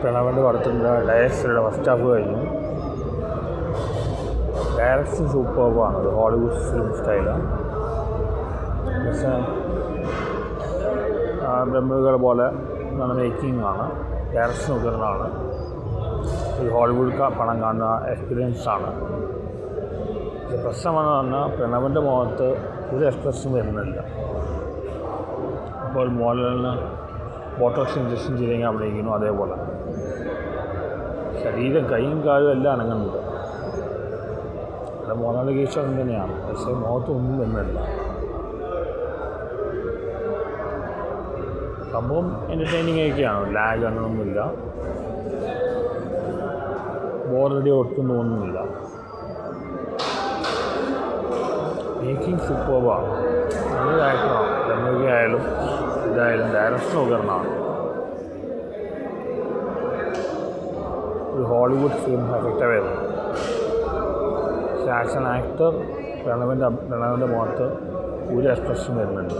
പ്രണവന്റെ പടത്തിന്റെ ഡയറക്ടറുടെ first half കഴിഞ്ഞു. ഡയറക്ഷൻ സൂപ്പർബാണ് ഒരു ഹോളിവുഡ് ഫിലിം സ്റ്റൈലാണ് പക്ഷേ ബ്രഹ്മകൾ പോലെ നല്ല മേക്കിംഗ് ആണ്. ഡയറക്ഷൻ ഉയർന്നാണ് ഒരു ഹോളിവുഡ് പണം കാണുന്ന എക്സ്പീരിയൻസ് പക്ഷേ പ്രശ്നമെന്ന് പറഞ്ഞാൽ പ്രണവന്റെ മുഖത്ത് ഒരു എക്സ്പ്രഷൻ വരുന്നില്ല. അപ്പോൾ മോഹൻലാലിന് ബോട്ടോക്സ് ഇഞ്ചക്ഷൻ ചെയ്തെങ്കിൽ അഭിനയിക്കുന്നു അതേപോലെ. ശരീരം കൈയും കാലും എല്ലാം അനങ്ങുന്നുണ്ട്. അത് മോഹൻലാൽ കേസ് അങ്ങനെ തന്നെയാണ്. പക്ഷേ മുഖത്തൊന്നും വരുന്നില്ല. സംഭവം എന്റർടൈനിങ് ഒക്കെയാണ്. ലാഗ് അങ്ങനൊന്നുമില്ല. ബോറടി ഒട്ടും തോന്നുന്നില്ല. മേക്കിംഗ് സൂപ്പർബാണ് നല്ല ആക്ടറാണ് ആയാലും. ഇതായാലും ഡയറക്ഷൻ ഉയർന്നാണ് ഒരു ഹോളിവുഡ് ഫിലിം എഫക്റ്റാണ് വരുന്നത് പക്ഷേ ആസ് ആക്ടർ പ്രണവിന്റെ പ്രണവിന്റെ മുഖത്ത് ഒരു എക്സ്പ്രഷൻ വരുന്നുണ്ട്.